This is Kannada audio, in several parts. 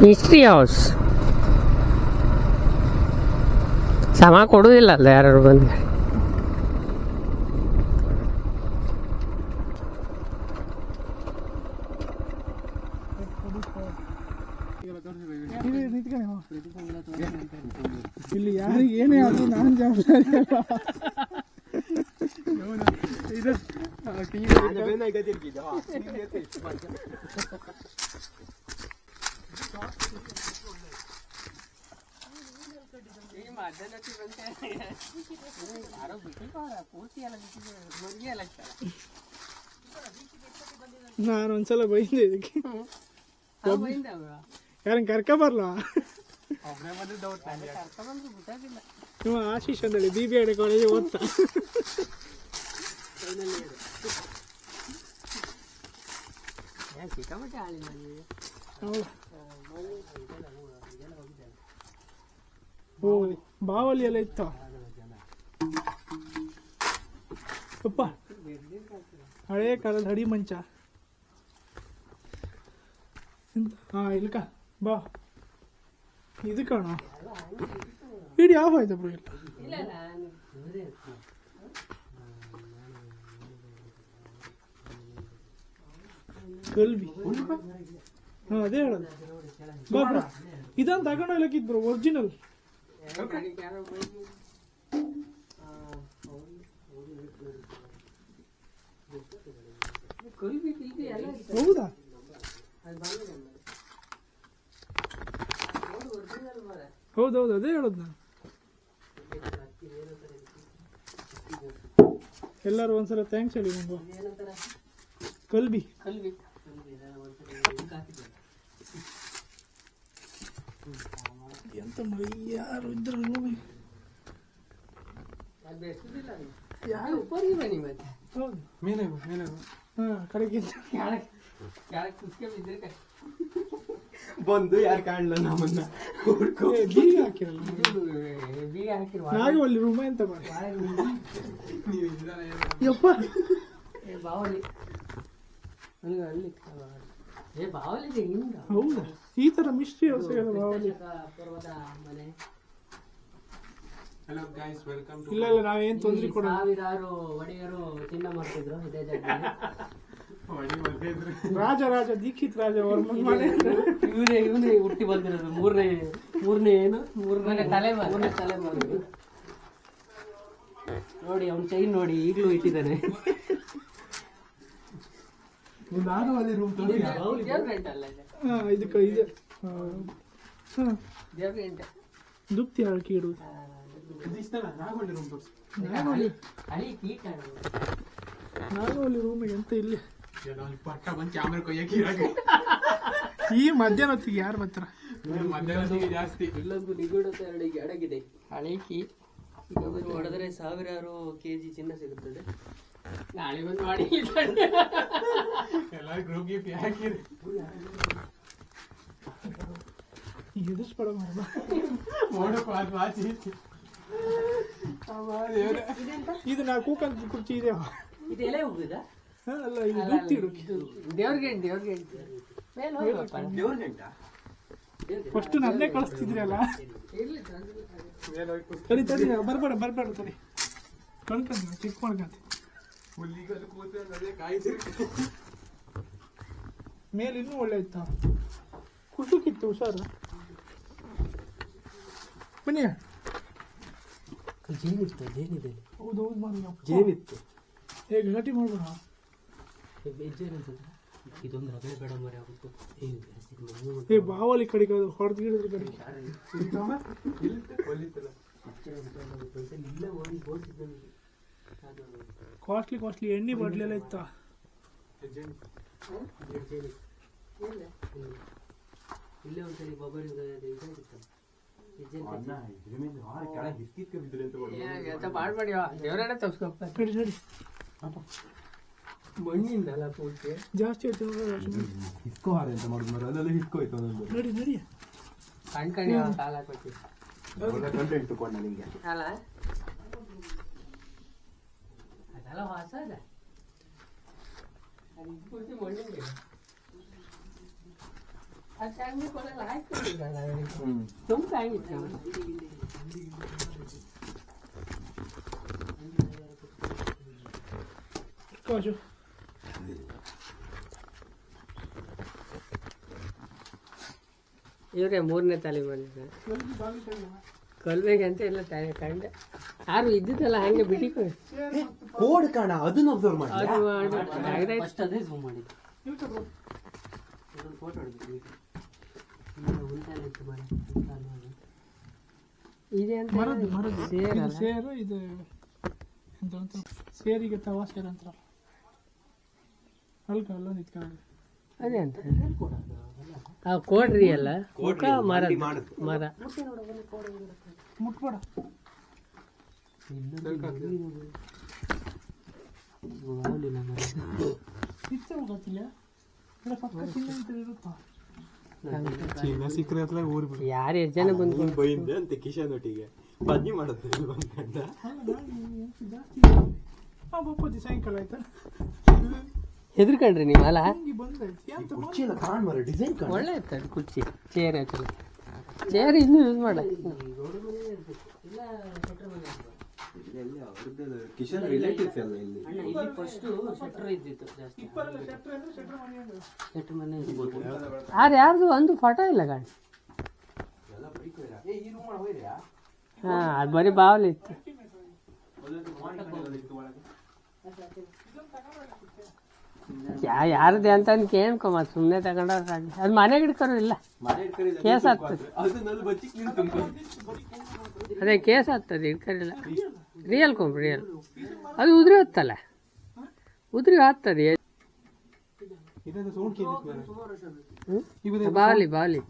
ಹಿಸ್ಟ್ರಿ ಹೌಸ್ ಸಮ ಕೊಡುವುದಿಲ್ಲ ಅಲ್ಲ ಯಾರು ಬಂದು ಇಲ್ಲಿ ಯಾರಿಗೆ ಏನೇ ಆದ್ರೂ ನಾನು ಜವಾಬ್ದಾರಿ ಅಲ್ಲ. ನಾನು ಒಂದ್ಸಲ ಬೈಂದೆ ಇದಕ್ಕೆ. ಯಾರನ್ನ ಕರ್ಕ ಬರ್ಲ? ಇವ ಆಶೀಶ್ ಅಂತೇಳಿ ಬಿ ಬಿ ಎಡೆ ಕಾಲೇಜ್ ಓದ್ತಾ. ಹೌದಾ? ಓ ಬಾವಲಿ ಎಲ್ಲ ಇತ್ತ ಹಳೆ ಕಾಲದ ಹಡಿ ಮಂಚ? ಹಾ ಇಲ್ಕ ಬಾ. ಇದು ಕಾಣ. ಇಡಿ, ಆಫ್ ಆಯ್ತಾ ಕಲ್ವಿ. ಹಾ, ಅದೇ ಹೇಳೋದು. ಇದನ್ನ ತಗೊಂಡು ಹೋಗ್ಲಿಕ್ಕಿದ್ ಬ್ರೋ ಒರಿಜಿನಲ್ ಹೌದಾ? ಹೌದೌದು, ಅದೇ ಹೇಳೋದು ನಾನು. ಎಲ್ಲರೂ ಒಂದ್ಸಲ ಥ್ಯಾಂಕ್ಸ್ ಹೇಳಿ ಕಲ್ಬಿ ಕಲ್ಬಿ. ಎಂತ ಮರಿ ಯಾರು ಇದ್ರು ನೋಡಿ ಹೌದು. ಹಾ ಕಡೆಗಿಂತ ಬಂದು ಯಾರು ಕಾಣಲ್ಲ ನಮ್ಮನ್ನ? ಬೀಗ ಹಾಕಿರಲ್ಲ ಬೀಗ ಹಾಕಿರುವ ನಾವೇ ಅಲ್ಲಿ ರೂಮ ಎಂತ ಮಾಡಿ ಯಪ್ಪ. ಹೌದಾ. ಈ ತರ ಮಿಸ್ಟ್ರಿ ಹೌಸ್ ಬಾವಲಿ. ಹಲೋ ಗೈಸ್ ವೆಲ್ಕಮ್ ಟು ಇಲ್ಲ ಇಲ್ಲ ನಾವೇನ್ ತೊಂದ್ರೆ ಕೊಡ ಸಾವಿರಾರು ಒಡೆಯರು ಚಿನ್ನ ಮಾಡ್ತಿದ್ರು ಇದೇ ಜಾಗದಲ್ಲಿ. ರಾಜ ರಾಜ ದೀಕ್ಷಿತ್ ರಾಜ ವರ್ಮನ್ ಮನೆ. ಇವನೇ ಇವನೇ ಹುಟ್ಟಿ ಬಂದಿರೋದು. ಮೂರನೇ ಮೂರನೇ ಏನು? ಮೂರನೇ ತಲೆ ಮೂರನೇ ತಲೆ ಬಂದಿದ್ದು ನೋಡಿ ಅವ್ನ ಚೈನ್ ನೋಡಿ ಈಗಲೂ ಇಟ್ಟಿದ್ದಾನೆ. ನಾನು ಅಲ್ಲಿ ರೂಮ್ ಹಾ ಇದಕ್ಕೆ ಇದೆ. ದುಪ್ತಿ ಹಾಕಿ ರೂಮಿಗೆ ಎಂತ ಇಲ್ಲಿ. ಈ ಮಧ್ಯಾಹ್ನ ಹೊತ್ತಿಗೆ ಯಾರು ಬರ್ತಾರ? ಜಾಸ್ತಿ. ಇಲ್ಲೊಂದು ನಿಗೂಢತೆ ಅಡಗಿ ಅಡಗಿದೆ. ಹಳೆ ಕೀ. ಹೊಡೆದ್ರೆ ಸಾವಿರಾರು ಕೆಜಿ ಚಿನ್ನ ಸಿಗುತ್ತದೆ. ನಾಳೆ ಬಂದು ಮಾಡಿ ಎಲ್ಲ ಗ್ರೂಪ್ ಗಿಫ್ಟ್ ಹಾಕಿರಿ ಎದುರಿಸ್ಬೇಡ ಮಾಡ ನೋಡಕ್ಕೆ ಅದು ವಾಚಿ ದೇವ್ರೆ ಇದು ನಾ ಕೂಕಂತ ಕುರ್ಚಿ ಇದೆ. ಇದೆಲ್ಲ ಹೋಗುದಾ ಹಾ, ಅಲ್ಲ ಇದು ದೇವ್ರಿಗೆ ದೇವ್ರಿಗೆ ಫಸ್ಟ್ ನನ್ನೇ ಕಳಿಸ್ತಿದ್ರಲ್ಲ ತಡಿ ಬರ್ಬೇಡ ಬರ್ಬೇಡ ತಡಿ. ಕಳ್ಕಂತ ಚಿಕ್ಕ ಮಾಡ್ಕಂತ ಹುಲ್ಲಿಗಲ್ಲಿ ಕೂತೆ ಅದೇ ಕಾಯ್ತಿರ್ತೀನಿ ಮೇಲೆ ಇನ್ನೂ ಒಳ್ಳೆ ಇತ್ತ? ಕುಸುಕಿತ್ತು ಹುಷಾರು. ಬನ್ನಿ. ಜೇನಿತ್ತು ಜೇನಿದೆ. ಹೌದು ಹೌದು ಮಾಡಿ ಜೇನಿತ್ತು. ಹೇಗೆ ಗಟ್ಟಿ ಜೇನಿರ್ತದೆ ಇದೊಂದು ರಗಳೆ ಬೇಡ ಮರೆ ಆಗುತ್ತೆ ಏ ಬಾವಲಿ ಕಡೆಗೆ ಅದು ಹೊಡೆದು ಗಿಡದ ಕಡೆ. ಇಲ್ಲೇ ಹೋಗಿ ಬೋಲ್ಸಿದ್ದೆ ಕಾಸ್ಟ್ಲಿ ಕಾಸ್ಟ್ಲಿ ಎಣ್ಣೆ ಬಾಟ್ಲಿ ಎಲ್ಲ ಇತ್ತ? ಇಲ್ಲೇ ಒಂದ್ಸರಿ ನಡಿ ಮಣ್ಣಿಂದಲ್ಲ ಪೂರ್ತಿ ಜಾಸ್ತಿ ಆಯ್ತು ಹಿಸ್ಕೋ ಹಾರ ಅಂತ ಮಾಡುದು ಮರ ಅಲ್ಲೆಲ್ಲ ಹಿಸ್ಕೋ ಆಯ್ತು ನೋಡಿ ನಡಿ ಕಣ್ ಕಣಿ ಕಾಲ ಒಳ್ಳೆ ಕಂಟೆಂಟ್ ತಗೊಂಡ ನಿಂಗೆ. ಅಲ್ಲ ಅದೆಲ್ಲ ಹೊಸ ಅದ ಅದು ಪೂರ್ತಿ ಮಣ್ಣಿಂದ ಅದು ಅಂಗಡಿ ಕೊಡಲ್ಲ ಆಯ್ತು ತುಂಬ ಆಗಿತ್ತು ಕಾಶು ಇವರೇ ಮೂರನೇ ತಲೆ ಬಂದಿದ್ದ ಕೊಲ್ಬೇಗೆ ಅಂತ ಎಲ್ಲ ತ- ಕಂಡೆ ಯಾರು ಇದ್ದಿದ್ದಲ್ಲ ಹಂಗೆ ಬಿಡಿ ಕೋಡ್ ಕಾಣ ಅದನ್ನ ಅಬ್ಸರ್ವ್ ಮಾಡಿ. ಅದು ಮಾಡಿ ಫಸ್ಟ್ ಅದೇ ಝೂಮ್ ಮಾಡಿದ್ದು. ಫೋಟೋ ಇದೆ ಅಂತ ಮರದ್ದು ಮರದ್ದು. ಸೇರ್ ಇದು ಅಲ್ಲ? ಸೇರು ಇದು ಎಂತ ಅಂತ ಸೇರಿಗೆ ತವಾ ಸೇರು ಅಂತಾರಲ್ಲ ಅಲ್ಕ ಅಲ್ಲೊಂದು ಇಟ್ಕೊಂಡು ಅದೇ ಅಂತ ಆ ಕೋಡ್ರಿ ಅಲ್ಲ ಮರ. ಮರ ಮುಟ್ಬೇಡ. ಯಾರು ಎಷ್ಟು ಜನ ಬಂದು ಬೈಂದೆ ಅಂತ ಕಿಶನ್ ಒಟ್ಟಿಗೆ. ಬದ್ನಿ ಮಾಡುತ್ತೆ ಸಾಯಂಕಾಲ ಆಯ್ತಾ ಹೆದರ್ಕೊಂಡ್ರಿ ನೀವು ಅಲ್ಲ? ಒಳ್ಳೆ ಇತ್ತು ಅದು ಕುರ್ಚಿ. ಚೇರ್ ಚೇರ್ ಇನ್ನೂ ಯೂಸ್ ಮಾಡ ಕಿಶನ್ ರಿಲೇಟಿವ್ಸ್ ಎಲ್ಲ ಇಲ್ಲಿ. ಇಲ್ಲಿ ಫಸ್ಟ್ ಶೆಟ್ರ್ ಇದ್ದಿತ್ತು ಜಾಸ್ತಿ. ಶೆಟ್ರ್ ಮನೆ ಅಂದ್ರೆ. ಶೆಟ್ರ್ ಮನೆ ಇದ್ದಿತ್ತು ಆದ್ರೆ ಯಾರ್ದು ಒಂದು ಫೋಟೋ ಇಲ್ಲ ಗಾಡಿ. ಹಾ ಅದು ಬರೀ ಬಾವಲಿ ಇತ್ತು. ಯಾ ಯಾರದೇ ಅಂತ ಕೇಳ್ಕೊ ಮತ್ತೆ ಸುಮ್ಮನೆ ತಗೊಂಡ್ರೆ ಅದು ಮನೆಗೆ ಹಿಡ್ಕೊರಿಲ್ಲ ಕೇಸ್ ಆಗ್ತದೆ. ಅದನ್ನೆಲ್ಲ ಬಚ್ಚಿ ನಿಂತು ಅದೇ ಕೇಸ್ ಆಗ್ತದೆ ಹಿಡ್ಕೊರಿಲ್ಲ ರಿಯಲ್ ಕೊಂಬು ರಿಯಲ್ ಅದು ಉದುರಿ ಹತ್ತಲ್ಲ ಉದುರಿ ಹತ್ತದೆ ಬಾಲಿ ಬಾಲಿ.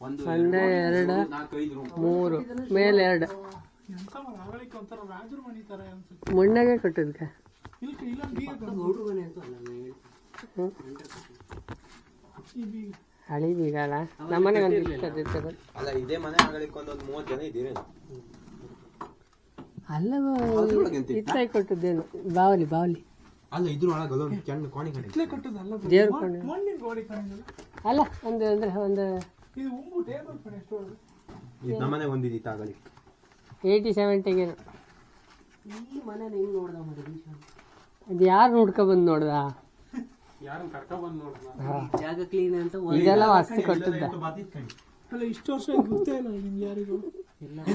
ಒಂದು. ಎರಡು ಮೂರು ಮೇಲೆ ಎರಡು. ಮುಣ್ಣಗೆ ಕಟ್ಟಿದ್ಕ. ಇಲ್ಕ ಹಳಿ ಬೀಗಲ್ಲ ಒಂದು ಇರ್ತದೆ. ಅಲ್ಲ ಇದೇ ಮನೆ ಆಗಲಿಕ್ಕೆ ಒಂದೊಂದು ಮೂವತ್ತು ಜನ ಇದ್ದೀರಿ ಅಲ್ಲ ಇತ್ತು? ಕೊಟ್ಟದ್ದೇನು? ಬಾವಲಿ ಬಾವಲಿ. ಅಲ್ಲ ಇದ್ರ ಒಳಗೆ ಅದೊಂದು ಕೆಣ್ಣು ಕೋಣಿ ಕಡೆ. ಇಟ್ಲೆ ಕಟ್ಟದಲ್ಲ ದೇವ್ರ ಮಣ್ಣಿನ ಅಲ್ಲ ಒಂದು ಅಂದ್ರೆ ಒಂದು ಇದು ಉಂಬು ಟೇಬಲ್ ಎಷ್ಟು ಇದು ನಮ್ಮನೆ ಏಯ್ಟಿ ಸೆವೆಂಟಿಗೆ ಈ ಮನೆ ಹೆಂಗ್ ನೋಡ್ದ ಮರ ಅದು ಯಾರು ನೋಡ್ಕೊ ಬಂದು ನೋಡ್ದ? ಜಾಗ ಕ್ಲೀನ್ ಅಂತ ಇದೆಲ್ಲ ವಸ್ತು ಕೊಟ್ಟಿದ್ದ. ಅಲ್ಲ ಇಷ್ಟು ವರ್ಷ ಆಯ್ತು ಗೊತ್ತೇ ಇಲ್ಲ ನಿಮ್ಗೆ ಯಾರಿಗೂ.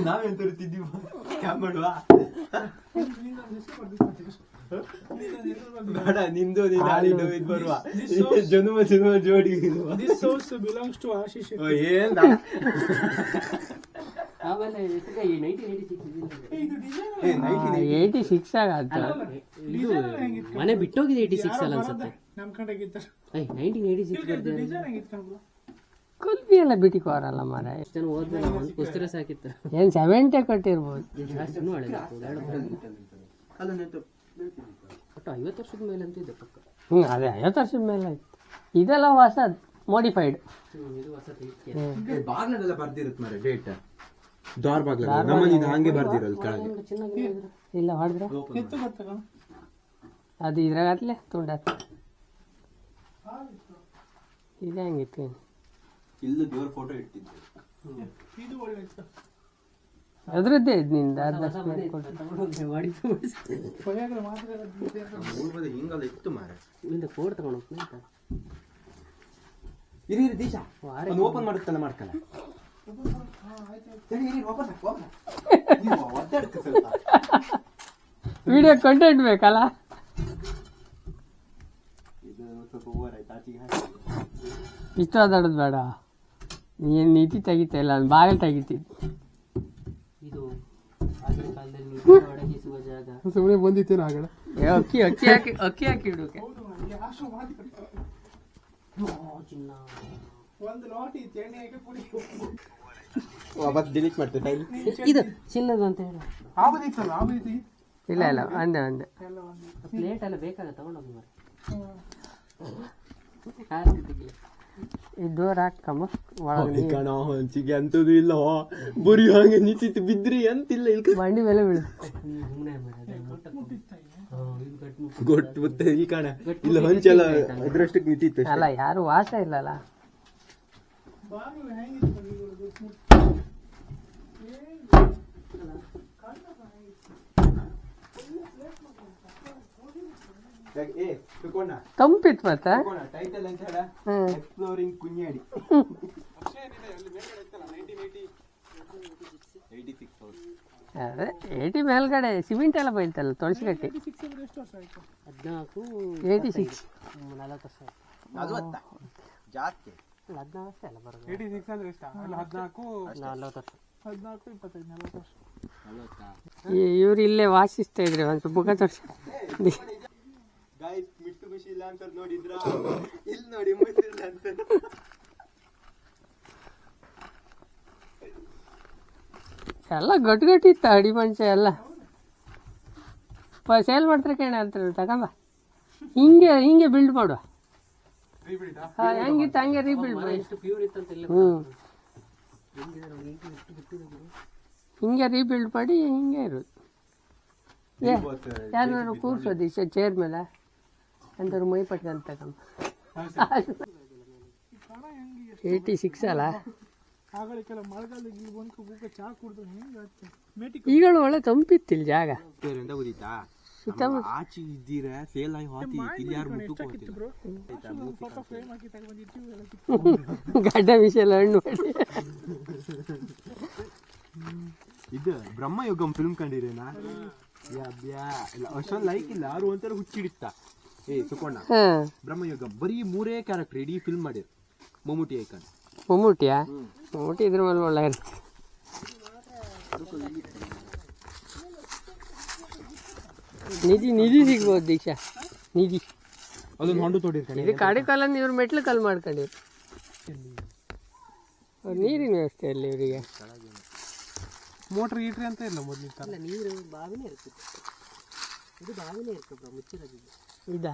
ನಾವೆಂತ ಇರ್ತಿದ್ದೀವಿ? ಕ್ಯಾಬ್ ಮಾಡುವ? ಬೇಡ ನಿಂದು ನೀನು ಆಡಿದ್ದು ಇದು ಬರುವ. ಜನ್ಮ ಜನ್ಮ ಜೋಡಿ. ದಿಸ್ ಬಿಲಾಂಗ್ಸ್ ಟು ಆಶೀಶ್ ಏನ್ ಆಮೇಲೆ ಏಯ್ಟಿ ಸಿಕ್ಸ್ ಹೆಂಗಿತ್ತು ಮನೆ ಬಿಟ್ಟೋಗಿದೆ ಏಯ್ಟಿ ಸಿಕ್ಸ್ ಅಲ್ಲ ಅನ್ಸುತ್ತೆ. ನಮ್ ಕಡೆಗಿದ್ದ I nineteen eighty six? Kulfi ಎಲ್ಲ ಬಿಟ್ಟಿಕೋರಲ್ಲ ಮರ ಎಷ್ಟು ಜನ ಒಂದು ಪುಸ್ತಕ ಸಾಕಿತ್ತು. ಏನು ಸೆವೆಂಟಿ ಕೊಟ್ಟಿರ್ಬೋದು. ಒಟ್ಟು ಐವತ್ತು ವರ್ಷದ ಮೇಲೆ ಅಂತ ಇದೆ ಪಕ್ಕ. ಹ್ಞೂ ಅದೇ ಐವತ್ತು ವರ್ಷದ ಮೇಲೆ ಆಯ್ತು. ಇದೆಲ್ಲ ಹೊಸ ಮಾಡಿಫೈಡ್ ಹ್ಮ್, ಇದು ಹೊಸದು ಬಾಗ್ಲದೆಲ್ಲ ಬರ್ದಿರುತ್ತೆ ಮಾರೆ ಡೇಟ್ ದ್ವಾರ್ ಬಾಗ್ಲ ನಮ್ಮಲ್ಲಿ ಇದು ಹಂಗೆ ಬರ್ದಿರೋದು. ಕೆಳಗೆ. ಇಲ್ಲ ಹೊಡೆದ್ರೆ? ಅದು ಇದ್ರಾಗತ್ಲೆ ತುಂಡಾತ್. ಇದು ಹೆಂಗಿತ್ತು ಇಲ್ಲ ದೇವ್ರ ಫೋಟೋ ಇಟ್ಟಿದ್ದೆ. ಇದು ಒಳ್ಳೆ ಇತ್ತು ಅದ್ರದ್ದೇ ಇದು ನಿಂದ ಹಿಂಗಲ್ಲ ಇತ್ತು ಮಾರೆ ಇಲ್ಲಿಂದ ಕೋಡ್ ತಗೊಂಡು ಹೋಗ್ತೀನಿ ಅಂತ ಇರಿ ಇರಿ ದೀಶಾ. ಓಪನ್ ಮಾಡುತ್ತಲ್ಲ ಮಾಡ್ಕಲ್ಲ. ವಿಡಿಯೋ ಕಂಟೆಂಟ್ ಬೇಕಲ್ಲ ಇದು ಸ್ವಲ್ಪ ಓವರ್ ಆಯ್ತು ಆಚೆಗೆ ಹಾಕಿ ಇಷ್ಟು ಆದಾಡೋದು ಬೇಡ. ನೀನು ನೀತಿ ತೆಗಿತಾ ಇಲ್ಲ ಅದು ಬಾಗಿಲು ತೆಗಿತಿ ಇದು ಆಗಿನ ಕಾಲದಲ್ಲಿ ಜಾಗ. ಸುಮ್ಮನೆ ಬಂದಿತ್ತೇನು ಆಗಲ್ಲ ಏ, ಅಕ್ಕಿ ಅಕ್ಕಿ ಹಾಕಿ ಅಕ್ಕಿ ಹಾಕಿ ಇಡೋಕೆ ಯಾಶು ಮಾತಿ ಚಿನ್ನ ಒಂದು ಲೋಟಿ ಇತ್ತು, ಎಣ್ಣೆ ಹಾಕಿ ಕುಡಿ ವಾಪಸ್ ಡಿಲೀಟ್ ಮಾಡ್ತೇನೆ ಇದು ಚಿನ್ನದ ಅಂತ ಹೇಳಿ. ಆಬದಿತ್ತಲ್ಲ ಇಲ್ಲ ಇಲ್ಲ ಅಂದೆ ಒಂದೇ. ಒಂದು. ಪ್ಲೇಟ್ ಎಲ್ಲ ಬೇಕಾಗ ತಗೊಂಡೋಗಿ ಹಾಕಮ್ಮ. ಕಣ ಹಂಚಿಗೆ ಅಂತದು ಇಲ್ಲ. ಬರೀ ಹಂಗೆ ನಿಂತಿತ್ತು ಬಿದ್ರಿ ಅಂತಿಲ್ಲ ಇಲ್ಲಿ ಬಂಡಿ ಮೇಲೆ ಗೊಟ್ಟು ಮತ್ತೆ ಕಾಣ. ಇಲ್ಲ ಹೊಂಚೆಲ್ಲ. ಅದ್ರಷ್ಟಕ್ಕೆ ನಿಂತಿತ್ತು. ಅಲ್ಲ ಯಾರು ವಾಸ ಇಲ್ಲಲ್ಲ. ತಂಪಿತ್ತು ಮತ್ತ? ಎಕ್ಸ್ಪ್ಲೋರಿಂಗ್ ಅದೇ ಮೇಲ್ಗಡೆ ಸಿಮೆಂಟ್ ಎಲ್ಲ ಬೈತಲ್ಲ ತೊಳಸಿ ಕಟ್ಟಿ ಸಿಕ್ಸ್ ಎಷ್ಟು ವರ್ಷ ಆಯ್ತು ಹದಿನಾಲ್ಕು ಏಯ್ಟಿ ಸಿಕ್ಸ್ ನಲವತ್ತು ವರ್ಷ ಆಯ್ತು. ನಲ್ವತ್ತ? ಜಾಸ್ತಿ. ಅಲ್ಲ ಹದಿನಾಲ್ಕು ವರ್ಷ ಅಲ್ಲ ಬರೋದು. ಏಯ್ಟಿ ಸಿಕ್ಸ್ ಅಂದ್ರೆ ಎಷ್ಟು? ಅಲ್ಲ ಹದಿನಾಲ್ಕು ನಲವತ್ತು ವರ್ಷ. ಹದಿನಾಲ್ಕು ಇಪ್ಪತ್ತೈದು ನಲವತ್ತು ವರ್ಷ. ಇವ್ರು ಇಲ್ಲೇ ವಾಸಿಸ್ತಾ ಇದ್ರೆ ಒಂದು ಮುಖ ತೋರ್ಸಿ. ಗಾಯ್ಸ್ ಮಿಟ್ಟು ಖುಷಿ ಇಲ್ಲ ಅಂತ ನೋಡಿದ್ರ? ಇಲ್ಲಿ ನೋಡಿ ಅಂತ ಎಲ್ಲ ಗಟ್ಟು ಗಟ್ಟಿ ಇತ್ತ ಅಡಿ ಮಂಚ ಎಲ್ಲ. ಸೇಲ್ ಮಾಡ್ತಾರೆ ಕೇಳ ಅಂತ ತಗೊಂಬ. ಹಿಂಗೆ ಹಿಂಗೆ ಬಿಲ್ಡ್ ಮಾಡುವ. ಹಂಗಿತ್ತು ಹೆಂಗಿತ್ತು ಹಂಗೆ ರೀಬಿಲ್ಡ್ ಮಾಡಿ. ಹ್ಞೂ ಹಿಂಗೆ ರೀಬಿಲ್ಡ್ ಮಾಡಿ ಹಿಂಗೆ ಇರೋದು. ಏ ಯಾರು ಕೂರ್ಸೋದು ಈ ಚೇರ್ ಮೇಲೆ? ಅಂಥವ್ರು ಮೈ ಪಟ್ಟಂತ ಏಯ್ಟಿ ಸಿಕ್ಸ್ ಅಲ್ಲ? ಈಗಳು ಒಳ್ಳೆ ತಂಪಿತ್ತಿಲ್ಲ ಜಾಗ. ಆಚೆ ಇದ್ದೀರ ಸೇಲ್ ಆಗಿ ಇಲ್ಲಿ ಯಾರು ಗಡ್ಡ ವಿಷಯ ಹಣ್ಣು ಮಾಡಿ ಇದು ಬ್ರಹ್ಮಯುಗಂ ಫಿಲ್ಮ್ ಕಂಡಿರೇನಾ? ಯಾ ಬ್ಯಾ ಇಲ್ಲ ಅಷ್ಟೊಂದು ಲೈಕ್ ಇಲ್ಲ. ಅವ್ರು ಒಂಥರ ಹುಚ್ಚಿಡಿತ್ತ. ಬ್ರಹ್ಮಯುಗಂ. ಬರೀ ಮೂರೇ ಕ್ಯಾರೆಕ್ಟರ್ ಇಡೀ ಫಿಲ್ಮ್ ಮಾಡಿರು. ಮಮ್ಮೂಟಿ ಐಕನ್. ಮಮ್ಮೂಟಿಯಾ? ಮಮ್ಮೂಟಿ ಇದ್ರ ಮೇಲೆ ಒಳ್ಳೆ ಇರುತ್ತೆ ನಿಧಿ ನಿಧಿ ಸಿಗ್ಬೋದು ದೀಕ್ಷಾ. ನಿಧಿ. ಅದೊಂದು ಹೊಂಡು ತೋಡಿರ್ತಾನೆ. ಇದು ಕಾಡಿ ಕಾಲನ್ನು ಇವ್ರು ಮೆಟ್ಲು ಕಲ್ ಮಾಡ್ಕೊಂಡಿರು ನೀರಿನ ವ್ಯವಸ್ಥೆ ಅಲ್ಲಿ ಇವರಿಗೆ. ಮೋಟ್ರ್ ಗೀಟ್ರಿ ಅಂತ ಇಲ್ಲ ಮೊದಲು ಇಲ್ಲ ನೀರು ಬಾವಿನೇ ಇರ್ತದೆ ಇದು ಬಾವಿನೇ ಇರ್ತದೆ ಬ್ರೋ ಮುಚ್ಚಿರೋದು ಇದು.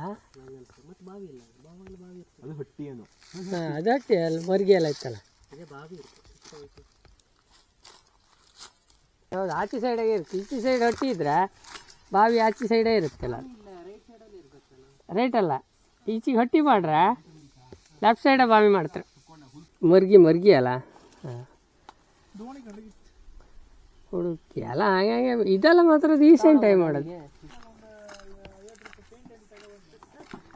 ಮತ್ತೆ ಬಾವಿ ಇಲ್ಲ ಬಾವಿಯಲ್ಲಿ ಬಾವಿ ಇರ್ತದೆ ಅದು ಹೊಟ್ಟಿ ಏನು? ಹಾಂ ಅದಟ್ಟೆ ಅಲ್ಲಿ ಮರ್ಗಿ ಎಲ್ಲ ಇತ್ತಲ್ಲ ಬಾವಿ ಇರ್ತದೆ. ಹೌದು ಆಚೆ ಸೈಡಾಗೆ ಇರುತ್ತೆ. ಈಚೆ ಸೈಡ್ ಹೊಟ್ಟಿ ಇದ್ರೆ ಬಾವಿ ಆಚೆ ಸೈಡೇ ಇರುತ್ತಲ್ಲ ರೈಟ್ ಅಲ್ಲ. ಈಚೆಗೆ ಹೊಟ್ಟಿ ಮಾಡ್ರೆ ಲೆಫ್ಟ್ ಸೈಡ ಬಾವಿ ಮಾಡ್ತಾರೆ. ಮರ್ಗಿ ಮರ್ಗಿ ಅಲ್ಲ? ಹಾಂ. ಹುಡುಕಿ ಅಲ್ಲ ಹಾಗೆ ಇದೆಲ್ಲ ಮಾತ್ರ ರೀಸೆಂಟ್ ಟೈಮ್ ಮಾಡೋದು.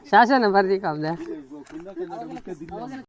शासन भरती का आपल्या